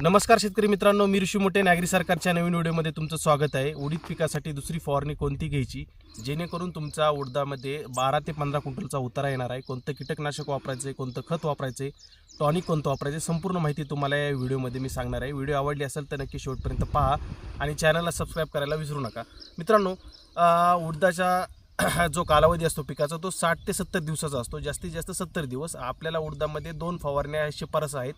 नमस्कार शेतकरी मित्रांनो मी ऋषी मोठे नागरी सरकारच्या नवीन व्हिडिओमध्ये तुमचं स्वागत आहे. उडीद पिकासाठी दुसरी फवारणी कोणती घ्यायची? जेणेकरून तुमच्या उडदामध्ये बारा ते पंधरा क्विंटलचा उतारा येणार आहे. कोणतं कीटकनाशक वापरायचं आहे कोणतं खत वापरायचं आहे टॉनिक कोणतं वापरायचं आहे संपूर्ण माहिती तुम्हाला या व्हिडिओमध्ये मी सांगणार आहे. व्हिडिओ आवडली असेल तर नक्की शेवटपर्यंत पहा आणि चॅनलला सबस्क्राईब करायला विसरू नका. मित्रांनो उडदाच्या जो कालावधी असतो पिकाचा तो साठ ते सत्तर दिवसाचा असतो. जास्तीत जास्त सत्तर दिवस आपल्याला उडदामध्ये दोन फवारण्या शिफारस आहेत.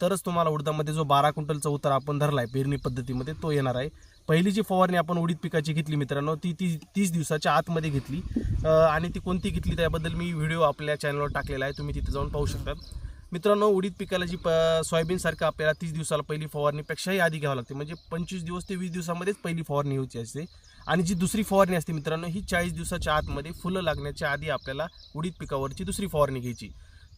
तरच तुम्हाला उडदामध्ये जो बारा क्विंटलचा उतार आपण धरला आहे पेरणी पद्धतीमध्ये तो येणार आहे. पहिली जी फवारणी आपण उडीद पिकाची घेतली मित्रांनो ती ती तीस दिवसाच्या आतमध्ये घेतली. आणि ती कोणती घेतली त्याबद्दल मी व्हिडिओ आपल्या चॅनलवर टाकलेला आहे तुम्ही तिथे जाऊन पाहू शकतात. मित्रांनो उडीद पिकाला जी प सोयाबीनसारखं आपल्याला तीस दिवसाला पहिली फवारणीपेक्षाही आधी घ्यावं लागते. म्हणजे पंचवीस दिवस ते वीस दिवसामध्येच पहिली फवारणी होती असते आणि जी दुसरी फवारणी असते मित्रांनो ही चाळीस दिवसाच्या आतमध्ये फुलं लागण्याच्या आधी आपल्याला उडीद पिकावरची दुसरी फवारणी घ्यायची.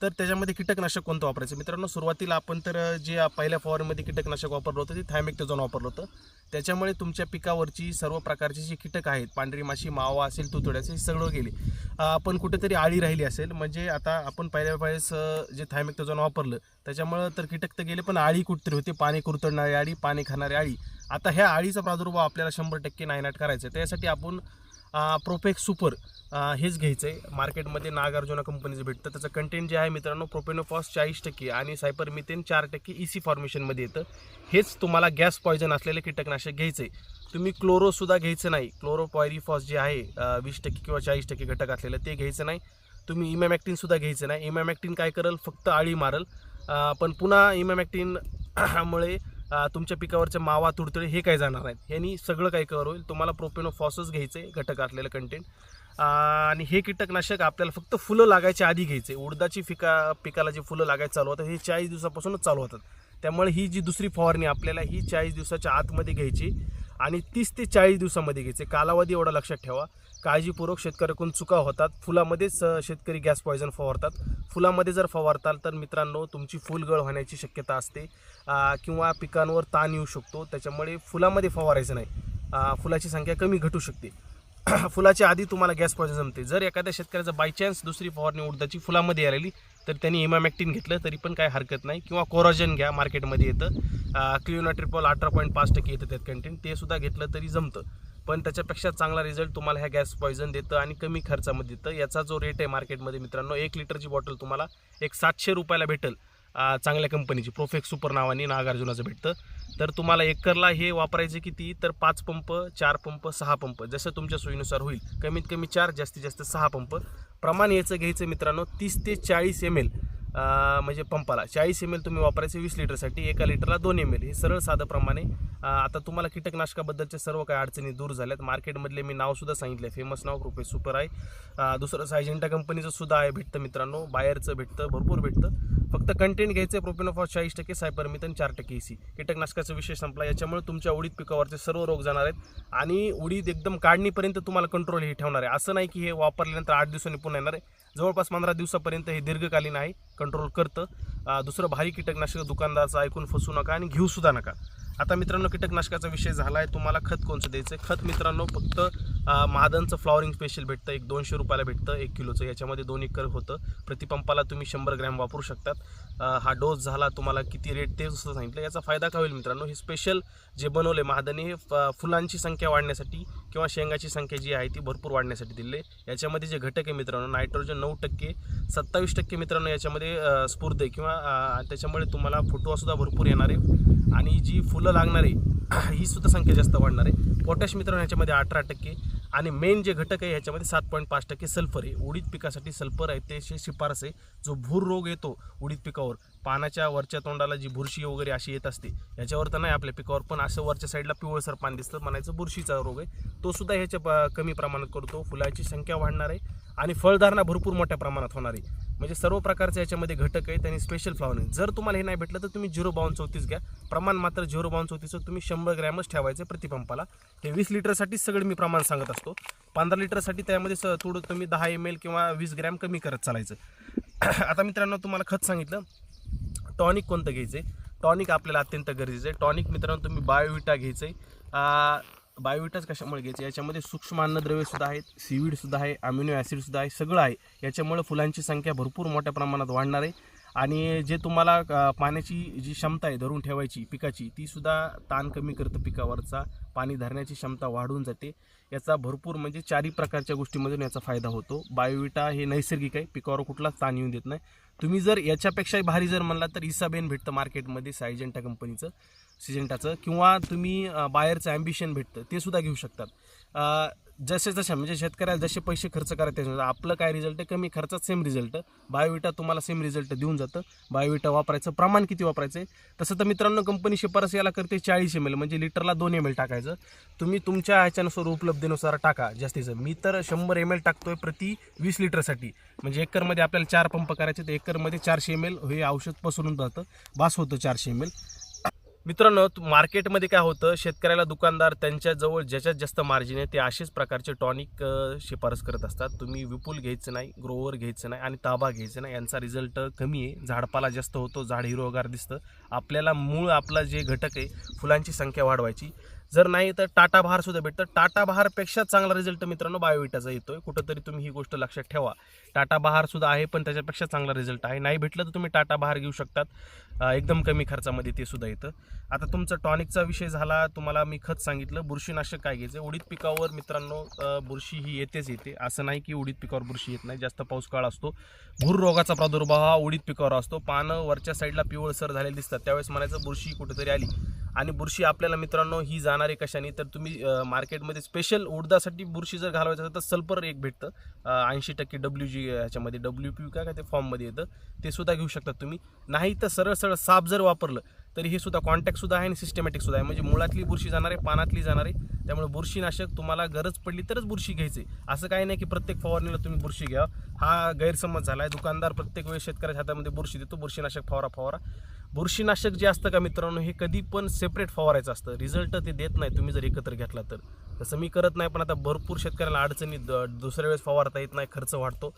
तर त्याच्यामध्ये कीटकनाशक कोणतं वापरायचं? मित्रांनो सुरुवातीला आपण तर जे पहिल्या फवारणीमध्ये कीटकनाशक वापरलं होतं ते थायमेक्टोजॉन वापरलं होतं. त्याच्यामुळे तुमच्या पिकावरची सर्व प्रकारची जी कीटक आहेत पांढरी माशी मावा असेल तुतोड असेल हे सगळं गेले. आपण कुठेतरी आळी राहिली असेल म्हणजे आता आपण पहिल्या वेळेस जे थायमेक्टोजॉन वापरलं त्याच्यामुळं तर कीटक तर गेले पण आळी कुठतरी होती. पाणी कुरतडणारी आळी पाणी खाणारी आळी. आता ह्या आळीचा प्रादुर्भाव आपल्याला शंभर टक्के नायनाट करायचा आहे. त्यासाठी आपण प्रोफेक्स सुपर हेच घ्यायचं आहे मार्केटमध्ये नागार्जुना कंपनीचं भेटतं. त्याचं कंटेंट जे आहे मित्रांनो प्रोपेनोफॉस चाळीस टक्के आणि सायपर मिथेन चार टक्के ई सी फॉर्मेशनमध्ये येतं. हेच तुम्हाला गॅस पॉयझन असलेलं कीटकनाशक घ्यायचं आहे तुम्ही क्लोरोसुद्धा घ्यायचं नाही. क्लोरोपॉयरीफॉस जे आहे वीस टक्के किंवा चाळीस टक्के घटक असलेलं ते घ्यायचं नाही. तुम्ही इमॅमॅक्टिनसुद्धा घ्यायचं नाही. इमॅमॅक्टिन काय करेल? फक्त आळी मारल. पण पुन्हा इमॅमॅक्टिनमुळे तुमच्या पिकावरच्या मावा तुडतुडे हे काय जाणार आहेत? यांनी सगळं काय कव्हर होईल? तुम्हाला प्रोपेनोफॉसच घ्यायचं आहे घटक असलेलं कंटेंट आणि हे कीटकनाशक आपल्याला फक्त फुलं लागायच्या आधी घ्यायचे. उडदाची पिका पिकाला जी फुलं लागायला चालू होतात हे चाळीस दिवसापासूनच चालू होतात. त्यामुळे ही जी दुसरी फवारणी आपल्याला ही चाळीस दिवसाच्या आतमध्ये घ्यायची. आणि तीस ते चाळीस दिवसामध्ये घ्यायचे. कालावधी एवढा लक्षात ठेवा. काळजीपूर्वक शेतकऱ्याकडून चुका होतात. फुलामध्येच शेतकरी गॅस पॉयझन फवारतात. फुलामध्ये जर फवारताल तर मित्रांनो तुमची फुलगळ होण्याची शक्यता असते. किंवा पिकांवर ताण येऊ शकतो. त्याच्यामुळे फुलामध्ये फवारायचं नाही. फुलाची संख्या कमी घटू शकते. फुलाच्या आधी तुम्हाला गॅस पॉयझन जमते. जर एखाद्या शेतकऱ्याचा बाय चान्स दुसरी फवारणी उडदाची फुलामध्ये आलेली तर त्यांनी इमामॅक्टिन घेतलं तरी पण काय हरकत नाही. किंवा कोरोजन घ्या मार्केटमध्ये येतं. क्लिओना ट्रिपल अठरा पॉईंट पाच टक्के येतं त्यात कंटेंट ते सुद्धा घेतलं तरी जमतं. पण त्याच्यापेक्षा चांगला रिझल्ट तुम्हाला ह्या गॅस पॉयझन देतं आणि कमी खर्चामध्ये देतं. याचा जो रेट आहे मार्केटमध्ये मित्रांनो एक लिटरची बॉटल तुम्हाला एक सातशे रुपयाला भेटेल. चांगल्या कंपनीची. प्रोफेक्स सुपर नावाने नागार्जुनाचं भेटतं. तर तुम्हाला एकरला हे वापरायचे किती? तर पाच पंप चार पंप सहा पंप जसं तुमच्या सोयीनुसार होईल. कमीत कमी चार जास्तीत जास्त सहा पंप. प्रमाण याचं घ्यायचं मित्रांनो तीस ते चाळीस एम एल म्हणजे पंपाला. चाळीस एम एल तुम्ही वापरायचे वीस लिटरसाठी एका लिटरला दोन एम एल हे सरळ साधंप्रमाणे आता तुम्हाला कीटकनाशकाबद्दलच्या सर्व काही अडचणी दूर झाल्यात. मार्केटमधले मी नावसुद्धा सांगितलं फेमस नाव कृपे सुपर आहे. दुसरं सायजेंटा कंपनीचं सुद्धा आहे भेटतं मित्रांनो. बाहेरचं भेटतं भरपूर भेटतं. फक्त कंटेंट घ्यायचं परफॉर चाळीस टक्के सायपरमिथन चार टक्के सी कीटकनाशकाचा विषय संपला. याच्यामुळे तुमच्या उडीद पिकावरचे सर्व रोग जाणार आहेत. आणि उडीद एकदम काढणीपर्यंत तुम्हाला कंट्रोल हे ठेवणार आहे. असं नाही की हे वापरल्यानंतर आठ दिवसांनी पुन्हा येणार आहे. जवळपास पंधरा दिवसापर्यंत हे दीर्घकालीन आहे कंट्रोल करतं. दुसरं भारी कीटकनाशक दुकानदाराचं ऐकून फसू नका आणि घेऊसुद्धा नका. आता मित्रांनो कीटकनाशकाचा विषय झाला आहे तुम्हाला खत कोणचं द्यायचं खत मित्रांनो फक्त महादनचं फ्लॉवरिंग स्पेशल भेटतं एक दोनशे रुपयाला भेटतं एक किलोचं. याच्यामध्ये दोन एकर होतं. प्रतिपंपाला तुम्ही शंभर ग्रॅम वापरू शकतात. हा डोस झाला तुम्हाला किती रेट ते सुद्धा सांगितलं. याचा फायदा का होईल मित्रांनो? हे स्पेशल जे बनवले महादने हे फ- फुलांची संख्या वाढण्यासाठी किंवा शेंगाची संख्या जी आहे ती भरपूर वाढण्यासाठी दिले. याच्यामध्ये जे घटक आहे मित्रांनो नायट्रोजन नऊ टक्के सत्तावीस टक्के मित्रांनो याच्यामध्ये स्फूर्द स्फूर्त आहे किंवा त्याच्यामुळे तुम्हाला फुटवासुद्धा भरपूर येणार आहे. आणि जी फुलं लागणार आहे ही सुद्धा संख्या जास्त वाढणार आहे. पोटॅश मित्रांनो ह्याच्यामध्ये अठरा टक्के. आणि मेन जे घटक आहे ह्याच्यामध्ये सात पॉईंट पाच टक्के सल्फर आहे. उडीद पिकासाठी सल्फर आहे ते शिफारस आहे. जो भूर रोग येतो उडीद पिकावर पानाच्या वरच्या तोंडाला जी बुरशी वगैरे अशी येत असते याच्यावर तर नाही आपल्या पिकावर. पण असं वरच्या साईडला पिवळसर पान दिसतं म्हणायचं बुरशीचा रोग आहे. तो सुद्धा ह्याच्या प- कमी प्रमाणात करतो. फुलाची संख्या वाढणार आहे. आणि फळधारणा भरपूर मोठ्या प्रमाणात होणार आहे. म्हणजे सर्व प्रकारचे याच्यामध्ये घटक आहेत आणि स्पेशल फ्लावरिंग जर तुम्हाला हे नाही भेटलं तर तुम्ही झिरो बावन्न चौतीस घ्या. प्रमाण मात्र झिरो बावन्न चौतीसचं तुम्ही शंभर ग्रॅमच ठेवायचे प्रतिपंपाला. हे वीस लिटरसाठी सगळं मी प्रमाण सांगत असतो. पंधरा लिटरसाठी त्यामध्ये स थोडं तुम्ही दहा एम एल किंवा वीस ग्रॅम कमी करत चालायचं. आता मित्रांनो तुम्हाला खत सांगितलं. टॉनिक कोणतं घ्यायचं आहे टॉनिक आपल्याला अत्यंत गरजेचं आहे. टॉनिक मित्रांनो तुम्ही बायोविटा घ्यायचं आहे बायोविटाच कशामुळे घ्यायचे? याच्यामध्ये सूक्ष्म अन्नद्रव्यसुद्धा आहेत सीवीडसुद्धा आहे अमिनो ॲसिडसुद्धा आहे सगळं आहे. याच्यामुळे फुलांची संख्या भरपूर मोठ्या प्रमाणात वाढणार आहे. आणि जे तुम्हाला पाण्याची जी क्षमता आहे धरून ठेवायची पिकाची तीसुद्धा ताण कमी करतं पिकावरचा. पाणी धरण्याची क्षमता वाढून जाते. याचा भरपूर म्हणजे चारही प्रकारच्या गोष्टीमधून याचा फायदा होतो. बायोविटा हे नैसर्गिक आहे पिकावर कुठलाच ताण येऊन देत नाही. तुम्ही जर याच्यापेक्षाही भारी जर म्हणला तर इसाबेन भेटतं मार्केटमध्ये सायजेंटा कंपनीचं सिजेंटाचं किंवा तुम्ही बाहेरचं ॲम्बिशन भेटतं ते सुद्धा घेऊ शकतात. जसे जसे म्हणजे शेतकऱ्याला जसे पैसे खर्च करायचे त्याच्यानुसार आपलं काय रिझल्ट आहे? कमी खर्चात सेम रिझल्ट बायोविटा तुम्हाला सेम रिझल्ट देऊन जातं. बायोविटा वापरायचं प्रमाण किती वापरायचं आहे तसं तर मित्रांनो कंपनी शिफारस याला करते चाळीस एम एल म्हणजे लिटरला दोन एम एल टाकायचं. तुम्ही तुमच्या ह्याच्यानुसार उपलब्धीनुसार टाका जास्तीचं मी तर शंभर एम एल टाकतोय प्रति वीस लिटरसाठी. म्हणजे एकरमध्ये आपल्याला चार पंप करायचे तर एकरमध्ये चारशे एम एल हे औषध पसरून जातं. बास होतं चारशे एम एल मित्रांनो मार्केटमध्ये काय होतं शेतकऱ्याला दुकानदार त्यांच्याजवळ ज्याच्यात जास्त मार्जिन आहे ते असेच प्रकारचे टॉनिक शिफारस करत असतात. तुम्ही विपुल घ्यायचं नाही ग्रोवर घ्यायचं नाही आणि ताबा घ्यायचं नाही. यांचा रिझल्ट कमी आहे. झाडपाला जास्त होतो झाड हिरोगार दिसतं. आपल्याला मूळ आपला जे घटक आहे फुलांची संख्या वाढवायची. जर नाही तर टाटा बहार सुद्धा भेटतं. टाटा बहारपेक्षा चांगला रिझल्ट मित्रांनो बायोविटाचा येतोय. कुठंतरी तुम्ही ही गोष्ट लक्षात ठेवा. टाटा बहार सुद्धा आहे पण त्याच्यापेक्षा चांगला रिझल्ट आहे. नाही भेटलं तर तुम्ही टाटा बहार घेऊ शकतात. एकदम कमी खर्चामध्ये ते सुद्धा येतं. आता तुमचा टॉनिकचा विषय झाला तुम्हाला मी खत सांगितलं. बुरशीनाशक काय घ्यायचं? उडीद पिकावर मित्रांनो बुरशी ही येतेच येते. असं नाही की उडीद पिकावर बुरशी येत नाही. जास्त पाऊस काळ असतो. भूर रोगाचा प्रादुर्भाव हा उडीद पिकावर असतो. पानं वरच्या साईडला पिवळसर झालेले दिसतात. त्यावेळेस म्हणायचं बुरशी कुठेतरी आली. आणि बुरशी आपल्याला मित्रांनो ही जाणारे कशाने? तर तुम्ही मार्केटमध्ये स्पेशल उडदासाठी बुरशी जर घालवायचं असेल तर सल्फर एक भेटतं. ऐंशी टक्के डब्ल्यू जी ह्याच्यामध्ये डब्ल्यू पी काय काय ते फॉर्ममध्ये येतं. ते सुद्धा घेऊ शकतात तुम्ही. नाही तर सरळ सरळ साप जर वापरलं तरी हे सुद्धा कॉन्टॅक्ट सुद्धा आहे आणि सिस्टमॅटिक सुद्धा आहे. म्हणजे मुळातली बुरशी जाणार आहे पानातली जाणार आहे. त्यामुळे बुरशीनाशक तुम्हाला गरज पडली तरच बुरशी घ्यायची. असं काही नाही की प्रत्येक फवारणीला तुम्ही बुरशी घ्या. हा गैरसमज झाला आहे दुकानदार प्रत्येक वेळेस शेतकऱ्याच्या हातामध्ये बुरशी देतो. बुरशीनाशक फवारा फवारा. बुरशीनाशक जे असतं का मित्रांनो हे कधी पण सेपरेट फवारायचं असतं. रिझल्ट ते देत नाही. तुम्ही जर एकत्र घेतला तर. तसं मी करत नाही पण आता भरपूर शेतकऱ्याला अडचणी द- दुसऱ्या वेळेस फवारता येत नाही. खर्च वाढतो.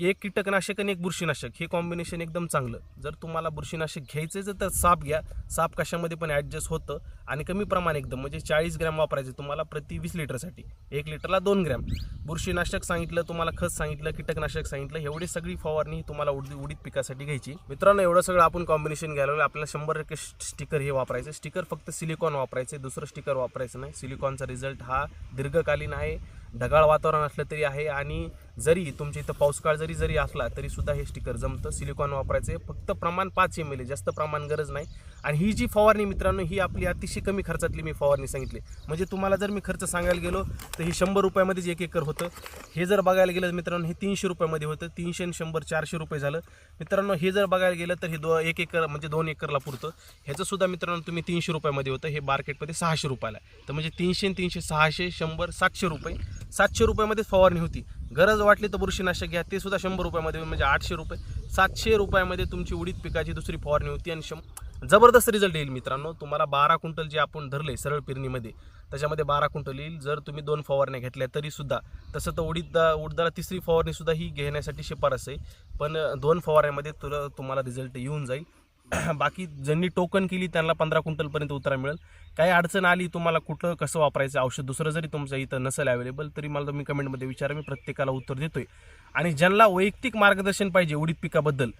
एक कीटकनाशक आणि एक बुरशीनाशक हे कॉम्बिनेशन एकदम चांगलं. जर तुम्हाला बुरशीनाशक घ्यायचं तर साप घ्या. साप कशामध्ये पण ॲडजस्ट होतं आणि कमी प्रमाण एकदम म्हणजे चाळीस ग्रॅम वापरायचे तुम्हाला प्रति वीस लिटरसाठी. एक लिटरला दोन ग्रॅम. बुरशीनाशक सांगितलं तुम्हाला खत सांगितलं कीटकनाशक सांगितलं एवढी सगळी फवारणी तुम्हाला उडीद उडीद पिकासाठी घ्यायची. मित्रांनो एवढं सगळं आपण कॉम्बिनेशन घ्यायला आपल्याला शंभर टक्के स्टिकर हे वापरायचं. स्टिकर फक्त सिलिकॉन वापरायचे. दुसरं स्टिकर वापरायचं नाही. सिलिकॉनचा रिझल्ट हा दीर्घकालीन आहे. ढगाळ वातावरण असलं तरी आहे. आणि जरी तुमच्या इथं पाऊसकाळ जरी जरी असला तरी सुद्धा हे स्टिकर जमतं. सिलिकॉन वापरायचं आहे. फक्त प्रमाण पाच एम एल जास्त प्रमाण गरज नाही. आणि ही जी फवारणी मित्रांनो ही आपली अतिशय कमी खर्चातली मी फवारणी सांगितली. म्हणजे तुम्हाला जर मी खर्च सांगायला गेलो तर ही शंभर रुपयामध्येच एक एकर होतं. हे जर बघायला गेलं मित्रांनो हे तीनशे रुपयामध्ये होतं. तीनशे आणि शंभर चारशे रुपये झालं. मित्रांनो हे जर बघायला गेलं तर हे दो एक एकर म्हणजे दोन एकरला पुरतं. ह्याचंसुद्धा मित्रांनो तुम्ही तीनशे रुपयामध्ये होतं. हे मार्केटमध्ये सहाशे रुपयाला तर म्हणजे तीनशे आणि तीनशे सहाशे शंभर सातशे रुपये. सातशे रुपयामध्ये फवारणी होती. गरज वाटली तर बुरशीनाशक घ्या. ते सुद्धा शंभर रुपयामध्ये म्हणजे आठशे रुपये सातशे रुपयामध्ये तुमची उडीद पिकाची दुसरी फवारणी होती आणि शं जबरदस्त रिझल्ट येईल मित्रांनो. तुम्हाला बारा क्विंटल जे आपण धरले सरळ पेरणीमध्ये त्याच्यामध्ये बारा क्विंटल येईल. जर तुम्ही दोन फवारण्या घेतल्या तरीसुद्धा तसं तर उडीद उडदाला तिसरी फवारणीसुद्धा ही घेण्यासाठी शिफारस आहे. पण दोन फवारण्यामध्ये तुला तुम्हाला रिझल्ट येऊन जाईल. बाकी ज्यांनी टोकन केली त्यांना पंधरा क्विंटलपर्यंत उतरा मिळेल. काही अडचण आली तुम्हाला कुठं कसं वापरायचं औषध? दुसरं जरी तुमच्या इथं नसेल अवेलेबल तरी मला तुम्ही कमेंटमध्ये विचारा. मी प्रत्येकाला उत्तर देतोय. आणि ज्यांना वैयक्तिक मार्गदर्शन पाहिजे उडीद पिकाबद्दल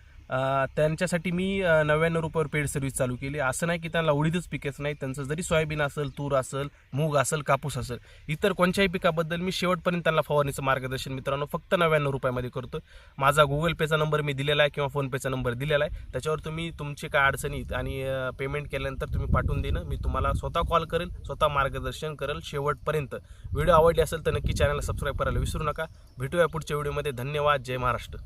त्यांच्यासाठी मी नव्याण्णव रुपयावर पेड सर्व्हिस चालू केली. असं नाही की त्यांना उडीदच पिकेच नाही. त्यांचं जरी सोयाबीन असेल तूर असेल मूग असेल कापूस असेल इतर कोणत्याही पिकाबद्दल मी शेवटपर्यंत त्यांना फवारणीचं मार्गदर्शन मित्रांनो फक्त नव्याण्णव रुपयामध्ये करतो. माझा गुगल पेचा नंबर मी दिलेला आहे किंवा फोनपेचा नंबर दिलेला आहे. त्याच्यावर तुम्ही तुमचे काय अडचणी आणि पेमेंट केल्यानंतर तुम्ही पाठवून देणं मी तुम्हाला स्वतः कॉल करेल स्वतः मार्गदर्शन करेल शेवटपर्यंत. व्हिडिओ आवडली असेल तर नक्की चॅनलला सबस्क्राईब करायला विसरू नका. भेटूया पुढच्या व्हिडिओमध्ये. धन्यवाद. जय महाराष्ट्र.